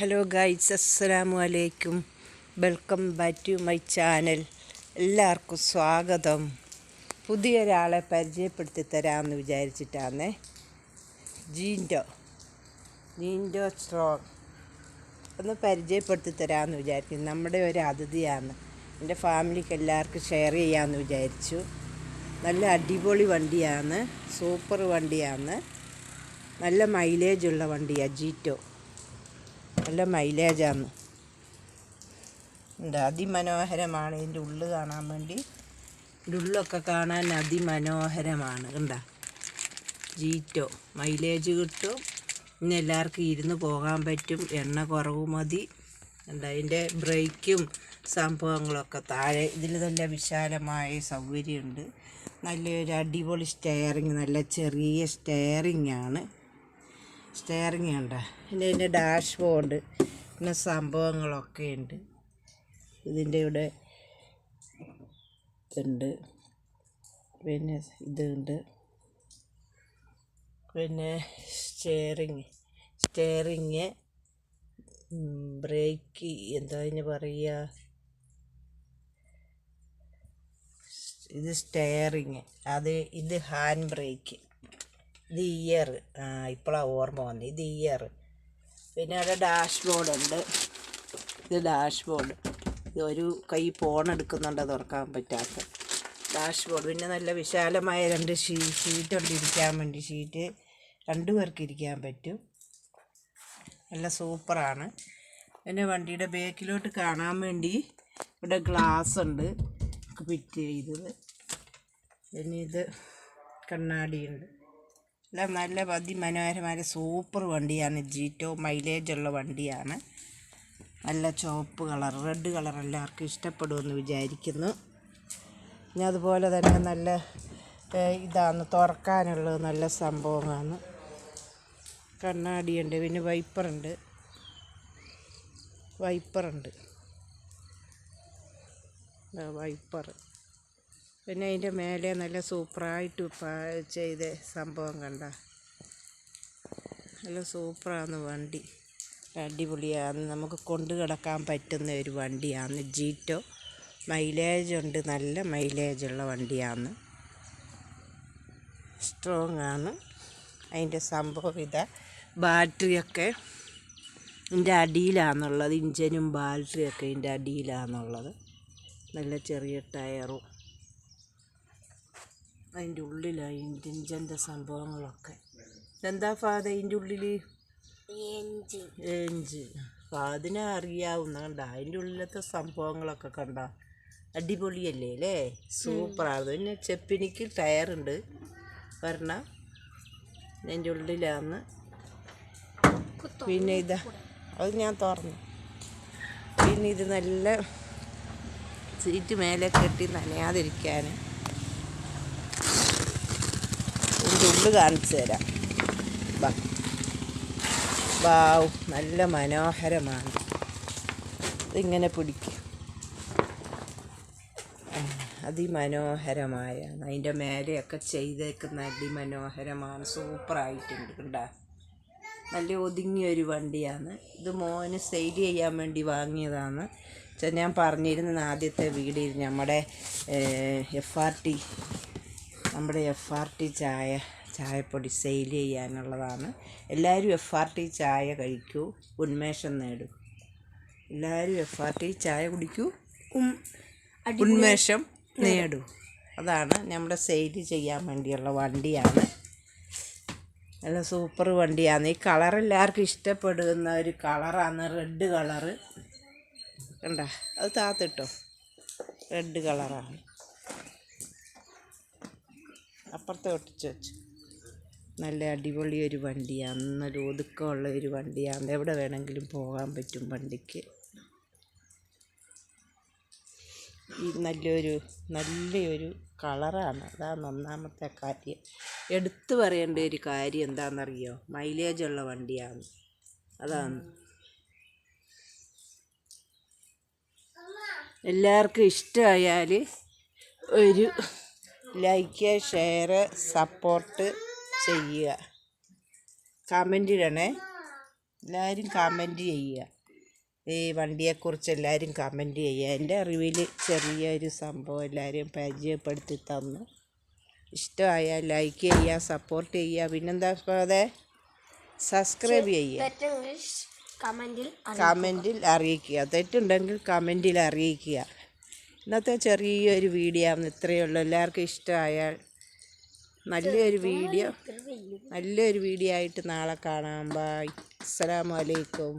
Hello guys അസ്സലാമു അലൈക്കും. Welcome back to my channel. എല്ലാവർക്കും സ്വാഗതം. പുതിയൊരാളെ പരിചയപ്പെടുത്തി തരാമെന്ന് വിചാരിച്ചിട്ടാണ് ജീൻഡോ. ജീൻഡോ സ്ട്രോങ്. ഒന്ന് പരിചയപ്പെടുത്തി തരാമെന്ന് വിചാരിക്കും നമ്മുടെ ഒരു അതിഥിയാണ്. എന്റെ ഫാമിലിക്ക് എല്ലാവർക്കും ഷെയർ ചെയ്യാമെന്ന് വിചാരിച്ചു. നല്ല അടിപൊളി വണ്ടിയാണ്. സൂപ്പർ വണ്ടിയാണ്. നല്ല മൈലേജുള്ള വണ്ടിയാണ് ജീറ്റോ നല്ല മൈലേജാണ്. ഉണ്ട് അതിമനോഹരമാണ്. ഇതിന്റെ ഉള്ളു കാണാൻ വേണ്ടി. ഇതിന്റെ ഉള്ളൊക്കെ കാണാൻ അതിമനോഹരമാണ്. കണ്ട? ജീറ്റോ. മൈലേജ് കിട്ടും. ഇന്ന് എല്ലാവർക്കും ഇരുന്ന് പോകാൻ പറ്റും. എണ്ണ കുറവ് മതി. ഉണ്ട് അതിന്റെ ബ്രേക്കും സംഭവങ്ങളൊക്കെ താഴെ ഇതിൽ നല്ല വിശാലമായ സൗകര്യമുണ്ട്. നല്ലൊരു അടിപൊളി സ്റ്റെയറിങ് നല്ല ചെറിയ സ്റ്റെയറിങ് ആണ് സ്റ്റെയറിങ് ഉണ്ട് പിന്നെ ഇതിന്റെ ഡാഷ് ബോർഡ് പിന്നെ സംഭവങ്ങളൊക്കെ ഉണ്ട്. ഇതിന്റെ ഇവിടെ ഇതുണ്ട്. പിന്നെ ഇതുണ്ട്. പിന്നെ സ്റ്റെയറിങ് സ്റ്റെയറിങ് ബ്രേക്ക് എന്താ അതിന് പറയുക? ഇത് സ്റ്റെയറിങ് അത് ഇത് ഹാൻഡ് ബ്രേക്ക് ഇത് ഇയർ ആ ഇപ്പോഴാണ് ഓർമ്മ വന്നത് ഇത് ഇയർ പിന്നെ അവിടെ ഡാഷ് ബോർഡ് ഉണ്ട് ഇത് ഡാഷ് ബോർഡ് ഇത് ഒരു കൈ ഫോൺ എടുക്കുന്നുണ്ട് തുറക്കാൻ പറ്റാത്ത ഡാഷ് ബോർഡ് പിന്നെ നല്ല വിശാലമായ രണ്ട് ഷീ ഷീറ്റ് ഉണ്ട് ഇരിക്കാൻ വേണ്ടി ഷീറ്റ് രണ്ടു പേർക്ക് ഇരിക്കാൻ പറ്റും. നല്ല സൂപ്പറാണ്. പിന്നെ വണ്ടിയുടെ ബാക്കിലോട്ട് കാണാൻ വേണ്ടി ഇവിടെ ഗ്ലാസ് ഉണ്ട് ഫിറ്റ് ചെയ്തത്. പിന്നെ ഇത് കണ്ണാടിയുണ്ട്. എല്ലാം നല്ല അതിമനോഹരമായ സൂപ്പർ വണ്ടിയാണ് ജീറ്റോ മൈലേജ് ഉള്ള വണ്ടിയാണ്. നല്ല ചുവപ്പ് കളർ റെഡ് കളർ എല്ലാവർക്കും ഇഷ്ടപ്പെടുമെന്ന് വിചാരിക്കുന്നു. പിന്നെ അതുപോലെ തന്നെ നല്ല ഇതാണ് തുറക്കാനുള്ളത് നല്ല സംഭവമാണ്. കണ്ണാടിയുണ്ട് പിന്നെ വൈപ്പറുണ്ട്. വൈപ്പറുണ്ട്. വൈപ്പർ പിന്നെ അതിന്റെ മേലെ നല്ല സൂപ്പറായിട്ട് ചെയ്ത സംഭവം കണ്ട. നല്ല സൂപ്പറാണ് വണ്ടി. അടിപൊളിയാണ് നമുക്ക് കൊണ്ടു കിടക്കാൻ പറ്റുന്ന ഒരു വണ്ടിയാണ് ജീറ്റോ മൈലേജ് ഉണ്ട്. നല്ല മൈലേജ് ഉള്ള വണ്ടിയാണ് സ്ട്രോങ് ആണ് അതിന്റെ സംഭവം ഇതാ. ബാറ്ററിയൊക്കെ ഇതിന്റെ അടിയിലാണുള്ളത് ഇഞ്ചനും ബാറ്ററിയൊക്കെ ഇതിന്റെ അടിയിലാണുള്ളത് നല്ല ചെറിയ ടയറും. അതിന്റെ ഉള്ളിലാണ് ഇഞ്ചിന്റെ സംഭവങ്ങളൊക്കെ. എന്താ ഫാദ അതിന്റെ ഉള്ളിൽ എഞ്ചിൻ ഫാദിനെ അറിയാവുന്ന കണ്ട? അതിന്റെ ഉള്ളിലത്തെ സംഭവങ്ങളൊക്കെ കണ്ട? അടിപൊളിയല്ലേ അല്ലേ? സൂപ്പറാണ് പിന്നെ ചെപ്പിനിക്ക് ടയറുണ്ട്. വരണ. അതിന്റെ ഉള്ളിലാണ് പിന്നെ ഇതാ. അത് ഞാൻ തുറന്നു. പിന്നെ ഇത് നല്ല സീറ്റ് മേലെ കെട്ടി നനയാതിരിക്കാൻ ഉള്ളു കാണിച്ചു തരാം. വാവ് നല്ല മനോഹരമാണ്. ഇതിങ്ങനെ പിടിക്കും. അതിമനോഹരമായ അതിന്റെ മേലെയൊക്കെ ചെയ്തേക്കുന്ന അതിമനോഹരമാണ്. സൂപ്പറായിട്ടുണ്ട് കണ്ടാ. നല്ല ഒതുങ്ങിയൊരു വണ്ടിയാണ്. ഇത് മോന് സെയിൽ ചെയ്യാൻ വേണ്ടി വാങ്ങിയതാണ്. ഞാൻ പറഞ്ഞിരുന്ന ആദ്യത്തെ വീഡിയോയിൽ നമ്മുടെ എഫ് ആർ ടി നമ്മുടെ എഫ് ആർ ടി ചായ ചായപ്പൊടി സെയിൽ ചെയ്യാനുള്ളതാണ്. എല്ലാവരും എഫ് ആർ ടി ചായ കഴിക്കൂ ഉന്മേഷം നേടൂ. എല്ലാവരും എഫ് ആർ ടി ചായ കുടിക്കൂ ഉന്മേഷം നേടൂ. അതാണ് നമ്മുടെ സെയിൽ ചെയ്യാൻ വേണ്ടിയുള്ള വണ്ടിയാണ്. നല്ല സൂപ്പർ വണ്ടിയാണ്. ഈ കളർ എല്ലാവർക്കും ഇഷ്ടപ്പെടുന്ന ഒരു കളറാണ് റെഡ് കളറ് കണ്ട അത് താത്തിട്ടോ? റെഡ് കളറാണ് അപ്പുറത്തെ ഒട്ടിച്ച് വെച്ചു. നല്ല അടിപൊളി ഒരു വണ്ടിയാണ് നല്ല ഒതുക്കമുള്ള ഒരു വണ്ടിയാണ് എവിടെ വേണമെങ്കിലും പോകാൻ പറ്റും വണ്ടിക്ക്. ഈ നല്ലൊരു നല്ലൊരു കളറാണ്. അതാണ് ഒന്നാമത്തെ കാര്യം. എടുത്തു പറയേണ്ട ഒരു കാര്യം എന്താണെന്നറിയോ? മൈലേജുള്ള വണ്ടിയാണ്. അതാണ്. എല്ലാവർക്കും ഇഷ്ടമായാൽ ഒരു ലൈക്ക് ഷെയർ സപ്പോർട്ട് ചെയ്യുക. കമന്റ് ഇടണേ. എല്ലാവരും കമന്റ് ചെയ്യുക. ഈ വണ്ടിയെക്കുറിച്ച് എല്ലാവരും കമന്റ് ചെയ്യുക. എന്റെ അറിവിൽ ചെറിയൊരു സംഭവം എല്ലാവരും പരിചയപ്പെടുത്തി തന്നു. ഇഷ്ടമായാൽ ലൈക്ക് ചെയ്യുക സപ്പോർട്ട് ചെയ്യുക. പിന്നെന്താ അതെ സബ്സ്ക്രൈബ് ചെയ്യുക. കമന്റിൽ അറിയിക്കുക. തെറ്റുണ്ടെങ്കിൽ കമന്റിൽ അറിയിക്കുക. ഇന്നത്തെ ചെറിയൊരു വീഡിയോ ആണ് ഇത്രയേ ഉള്ളൂ. എല്ലാവർക്കും ഇഷ്ടമായാൽ നല്ലൊരു വീഡിയോ നല്ലൊരു വീഡിയോ ആയിട്ട് നാളെ കാണാം. ബായ് അസ്സലാമു അലൈക്കും.